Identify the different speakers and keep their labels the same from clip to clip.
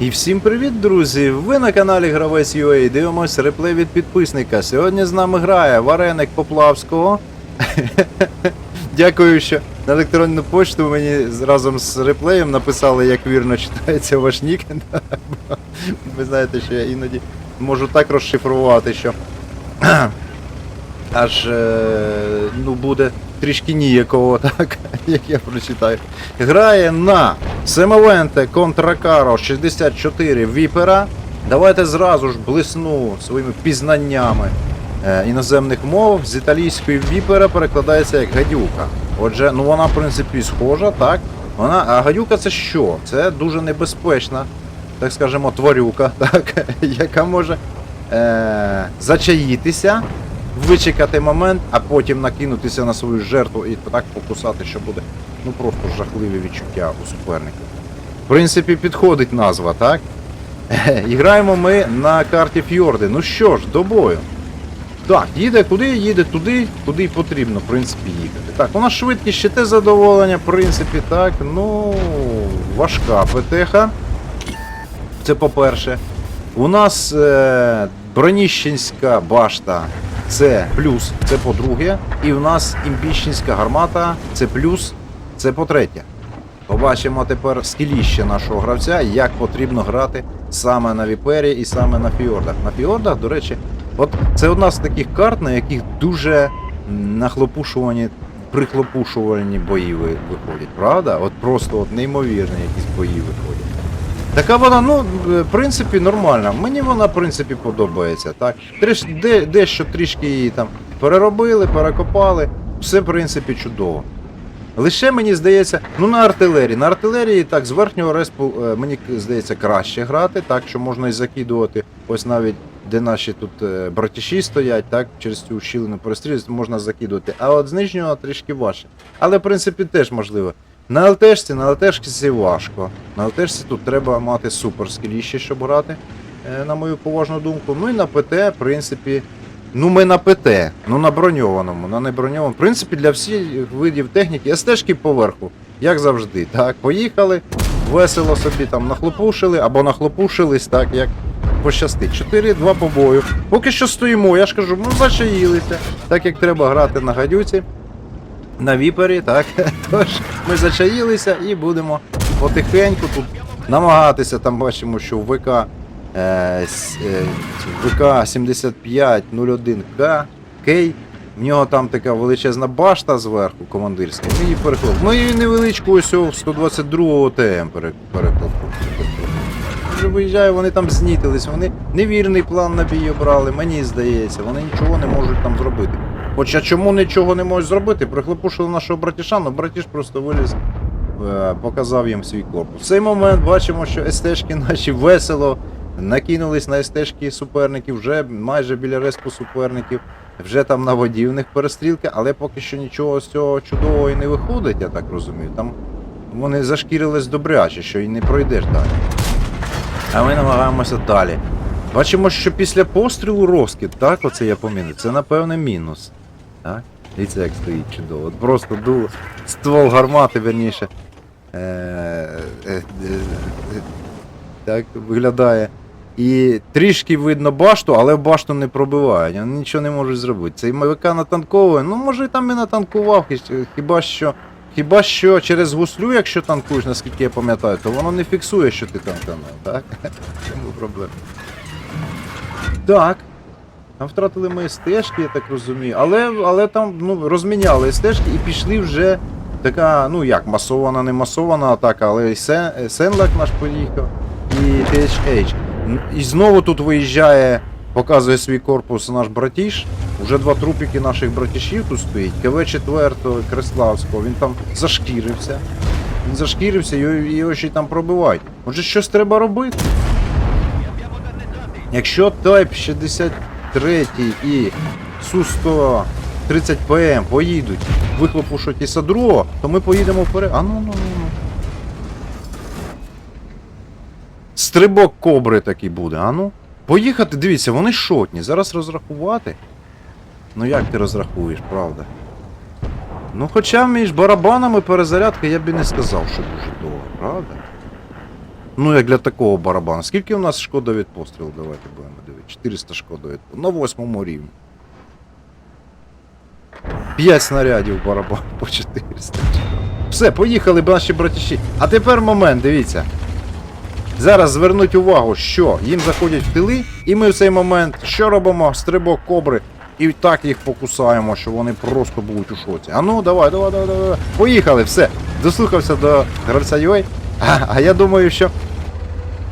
Speaker 1: І всім привіт, друзі! Ви на каналі Гравець UA. Дивимось реплей від підписника. Сьогодні з нами грає Вареник Поплавського. Дякую, що на електронну почту мені разом з реплеєм написали, як вірно читається ваш нік. Ви знаєте, що я іноді можу так розшифрувати, що аж е, ну, буде трішки ніякого, так, як я прочитаю. Грає на Семовенте Контракаро 64 Віпера. Давайте зразу ж блисну своїми пізнаннями е, іноземних мов. З італійської Віпера перекладається як гадюка. Отже, ну вона в принципі схожа, так? Вона, а гадюка це що? Це дуже небезпечна, так скажемо, тварюка, так, яка може е, зачаїтися, вичекати момент, а потім накинутися на свою жертву і так покусати, що буде ну просто жахливі відчуття у суперника. В принципі, підходить назва, так? І граємо ми на карті Фьорди. Ну що ж, до бою. Так, їде куди, їде туди, куди й потрібно, в принципі, їхати. Так, у нас швидкість ще те задоволення, в принципі, так, ну, важка ПТХ. Це по-перше. У нас е, Броніщенська башта це плюс, це по-друге. І в нас імпіщенська гармата це плюс, це по-третє. Побачимо тепер скіліще нашого гравця, як потрібно грати саме на Віпері і саме на Фіордах. На Фіордах, до речі, от це одна з таких карт, на яких дуже нахлопушувані, прихлопушувальні бої виходять, правда? От просто от неймовірні якісь бої виходять. Така вона, ну, в принципі, нормальна. Мені вона, в принципі, подобається. Так? Триш, де, дещо трішки її там переробили, перекопали. Все, в принципі, чудово. Лише мені здається, ну на артилерії. На артилерії так, з верхнього респу е, мені здається краще грати, так що можна і закидувати. Ось навіть де наші тут е, братіші стоять, так, через цю щілину перестрілювати, можна закидувати. А от з нижнього трішки важче. Але в принципі теж можливо. На ЛТшці, на ЛТшці важко. На ЛТшці тут треба мати супер скіліще, щоб грати, е, на мою поважну думку. Ну і на ПТ, в принципі. Ну, ми на ПТ, ну на броньованому, на неброньованому. В принципі, для всіх видів техніки, стежки поверху, як завжди. Так, поїхали, весело собі там нахлопушили або нахлопушились, так, як пощастить. 4-2 по бою. Поки що стоїмо, я ж кажу, ну зачаїлися. Так як треба грати на гадюці, на віпері, так. Тож ми зачаїлися і будемо потихеньку тут намагатися. Там бачимо, що в ВК, е, е, ВК 7501К Кей. В нього там така величезна башта зверху командирська. Ми її переклав. Ну і невеличку ось о 122 ТМ пере- переклав. Вже виїжджаю, вони там знітились, вони невірний план на бій обрали, мені здається, вони нічого не можуть там зробити. Хоча чому нічого не можуть зробити? Прихлопушили нашого братіша, ну братіш просто виліз, е, показав їм свій корпус. В цей момент бачимо, що СТшки наші весело накинулись на СТшки суперників, вже майже біля респу суперників, вже там на воді в них перестрілки, але поки що нічого з цього чудового і не виходить, я так розумію. Там вони зашкірились добряче, що і не пройдеш далі. А ми намагаємося далі. Бачимо, що після пострілу розкид, так, оце я помітив, це напевне мінус. Так? Це як стоїть чудово. От Просто дуло, ствол гармати, верніше. Е, е, е, е, так виглядає. І трішки видно башту, але башту не пробивають, вони нічого не можуть зробити. Цей МВК натанковує, ну може там і натанкував, хіба що. Хіба що через гуслю, якщо танкуєш, наскільки я пам'ятаю, то воно не фіксує, що ти танканув, так? Чому проблема? Так. Там втратили мої стежки, я так розумію. Але, але там ну, розміняли стежки і пішли вже така, ну як, масована, не масована атака, але і Сен- Сенлак наш поїхав, і THH. І знову тут виїжджає, показує свій корпус наш братіш. Уже два трупики наших братішів тут стоїть. КВ-4 Креславського, він там зашкірився. Він зашкірився, його, його ще й там пробивають. Отже, щось треба робити. Якщо Type 63 і Су-130 ПМ поїдуть вихлопушать ІСа другого, то ми поїдемо вперед. А ну ну ну ну. Стрибок кобри такий буде, а ну. Поїхати, дивіться, вони шотні. Зараз розрахувати. Ну як ти розрахуєш, правда? Ну хоча між барабанами перезарядка я б і не сказав, що дуже довго, правда? Ну, як для такого барабану. Скільки у нас шкода від пострілу? Давайте будемо. 400 шкода На восьмому рівні. 5 снарядів барабан по 400. Все, поїхали наші братіші. А тепер момент, дивіться. Зараз звернуть увагу, що їм заходять в тили, і ми в цей момент що робимо? Стрибок кобри. І так їх покусаємо, що вони просто будуть у шоці. А ну, давай, давай, давай, давай. Поїхали, все. Дослухався до гравця UA. А, а я думаю, що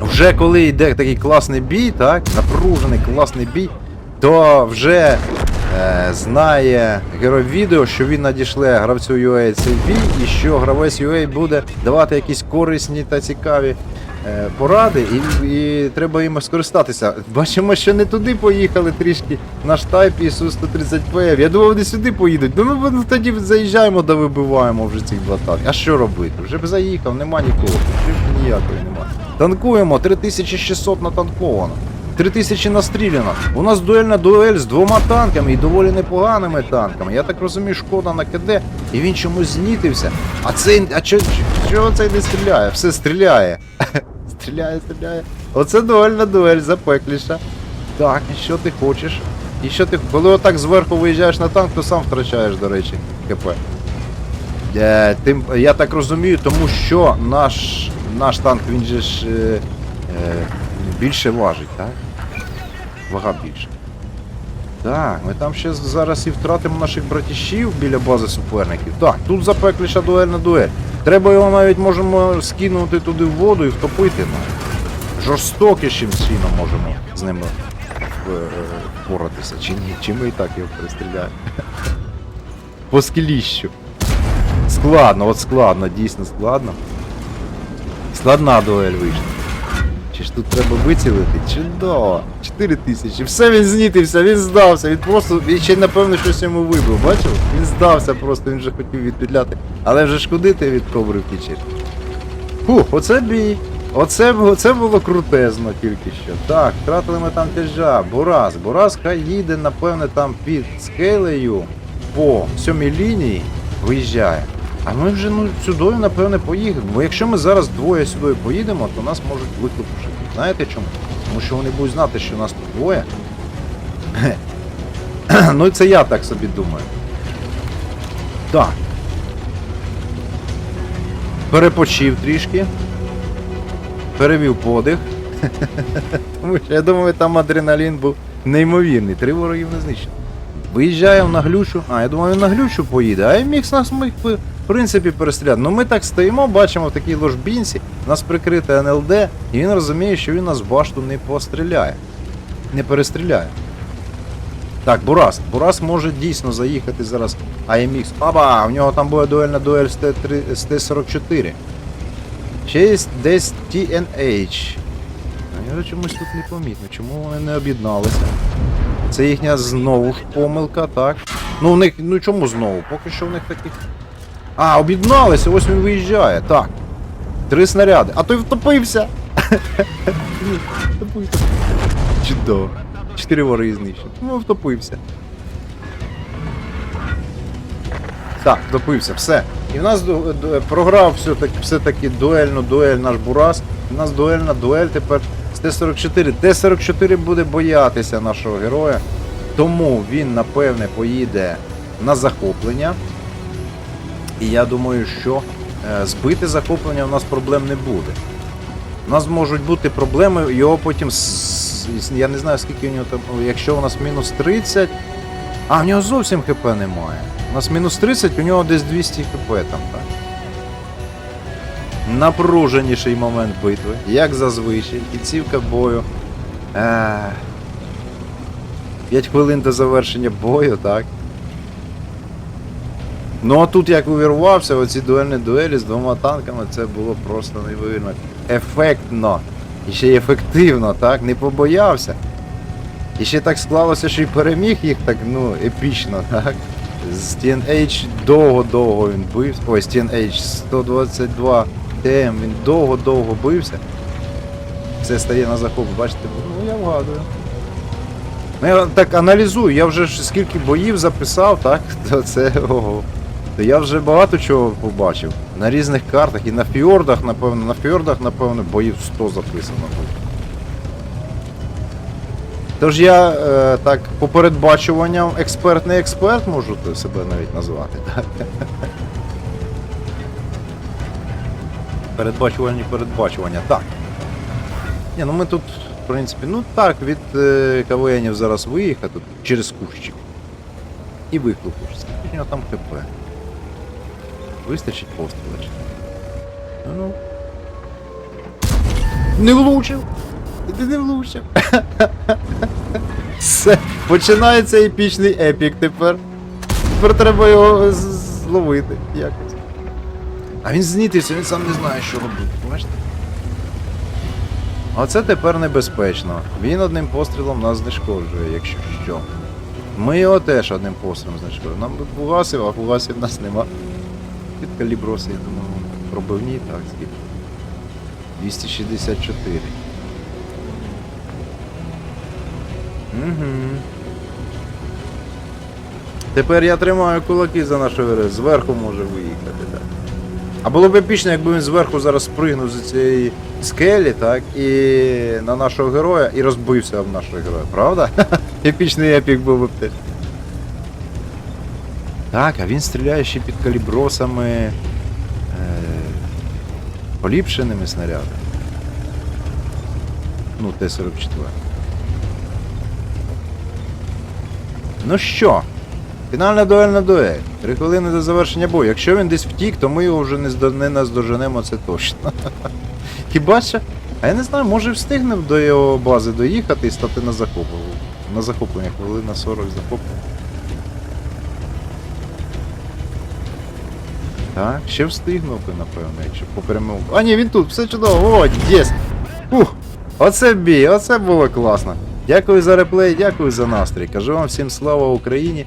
Speaker 1: вже коли йде такий класний бій, так, напружений класний бій, то вже е, знає герой відео, що він надішле гравцю UA цей бій, і що гравець UA буде давати якісь корисні та цікаві поради, і, і треба їм скористатися. Бачимо, що не туди поїхали трішки наш тайп і су 130 п Я думав, вони сюди поїдуть. Ну ми тоді заїжджаємо да вибиваємо вже цих два. А що робити? Вже б заїхав, нема нікого. Вже ніякої нема. Танкуємо, 3600 натанковано. 3000 настріляно. У нас дуельна дуель з двома танками і доволі непоганими танками. Я так розумію, шкода на КД, і він чомусь знітився. А цей. А чо, чого цей не стріляє? Все стріляє. Стріляє, стріляє. Оце дуельна дуель, запекліша. Так, і що ти хочеш? І що ти. Коли отак зверху виїжджаєш на танк, то сам втрачаєш, до речі, КП. Е, тим, я так розумію, тому що наш, наш танк, він же ж е, е, більше важить, так? Вага більше. Так, ми там ще зараз і втратимо наших братішів біля бази суперників. Так, тут запекліша дуельна дуель. Треба його навіть можемо скинути туди в воду і втопити. Ну. Жорстокішим чином можемо з ними е, впоратися. Чи ні? Чи ми і так його перестріляємо? По скеліщу. Складно, от складно, дійсно складно. Складна дуель вийшла. Чи тут треба вицілити? Чудово! 4 тисячі. Все він знітився, він здався, він просто. Він ще напевно щось йому вибив, бачив? Він здався просто, він вже хотів відпідляти. Але вже ж куди ти від кобри втічеш? Фух, оце бій. Оце, оце було крутезно тільки що. Так, втратили ми там тяжа. Бураз. Бураз хай їде, напевне, там під скелею по сьомій лінії виїжджає. А ми вже ну сюди, напевне, поїдемо. Бо якщо ми зараз двоє сюди поїдемо, то нас можуть викликати. Знаєте чому? Тому що вони будуть знати, що нас тут двоє. ну і це я так собі думаю. Так. Перепочив трішки. Перевів подих. Тому що я думаю, там адреналін був неймовірний. Три ворогів не знищено. Виїжджаємо на глючу. А, я думаю, він на глючу поїде, а міг нас міг би, в принципі перестріляти. Ну ми так стоїмо, бачимо в такій ложбінці, нас прикрите НЛД, і він розуміє, що він нас в башту не постріляє. Не перестріляє. Так, Бурас. Бурас може дійсно заїхати зараз AMX. Аба, в нього там буде дуельна дуель з Т3 з Т-44. Ще є десь TNH. Його чомусь тут не помітно. Чому вони не об'єдналися? Це їхня знову ж помилка, так. Ну, в них, ну чому знову? Поки що в них таких. А, об'єдналися, ось він виїжджає. Так. Три снаряди. А той втопився. Втопився. Чудово. Чотири вори знищені. Ну, втопився. Так, втопився, все. І в нас програв все-таки, все-таки дуельну дуель наш Бурас. У нас дуельна дуель тепер Т-44. Т-44 буде боятися нашого героя. Тому він, напевне, поїде на захоплення. І я думаю, що е, збити захоплення у нас проблем не буде. У нас можуть бути проблеми, його потім. Я не знаю, скільки у нього там. Якщо у нас мінус 30. А, в нього зовсім ХП немає. У нас мінус 30, у нього десь 200 ХП там так. Напруженіший момент битви, як зазвичай, кінцівка бою. Е, 5 хвилин до завершення бою, так. Ну а тут як увірвався, оці дуельні дуелі з двома танками, це було просто неймовірно ефектно. І ще й ефективно, так? Не побоявся. І ще так склалося, що й переміг їх так, ну, епічно, так? З TNH довго-довго він бився. Ой, з TNH 122 ТМ він довго-довго бився. Все стає на захоп, бачите, ну я вгадую. Ну я так аналізую, я вже скільки боїв записав, так? То це ого. То я вже багато чого побачив. На різних картах і на фьордах, напевно, на фьордах, напевно, боїв 100 записано. Тож я е, так по передбачуванням експертний експерт можу себе навіть назвати. Так? Передбачувальні передбачування, так. Ні, ну ми тут, в принципі, ну так, від е, КВНів зараз виїхати через кущик. І вихлопу. Скільки в нього там ХП? Вистачить постріла чи? Ну, ну. Не влучив! Ти не влучив. Все, починається епічний епік тепер. Тепер треба його зловити якось. А він знітився, він сам не знає, що робити. Бачите? Оце тепер небезпечно. Він одним пострілом нас знешкоджує, якщо що. Ми його теж одним пострілом знешкоджуємо. Нам би фугасів, а фугасів нас нема. Під каліброси, я думаю, пробивні, так, скільки. 264. Угу. Тепер я тримаю кулаки за нашу РС. Зверху може виїхати, так. А було б епічно, якби він зверху зараз спригнув з цієї скелі, так, і на нашого героя і розбився об нашого героя, правда? Епічний епік був би теж. Так, а він стріляє ще під калібросами е, поліпшеними снарядами. Ну, Т-44. Ну що? Фінальна дуельна дуель. Три хвилини до завершення бою. Якщо він десь втік, то ми його вже не, здо- не наздоженемо, це точно. Хіба що? А я не знаю, може встигнемо до його бази доїхати і стати на захоплення. На захоплення, хвилина 40 захоплення. Так, ще встигнув би, напевно, якщо по прямому. А ні, він тут, все чудово, о, єс! Ух! Оце бій, оце було класно. Дякую за реплей, дякую за настрій. Кажу вам всім слава Україні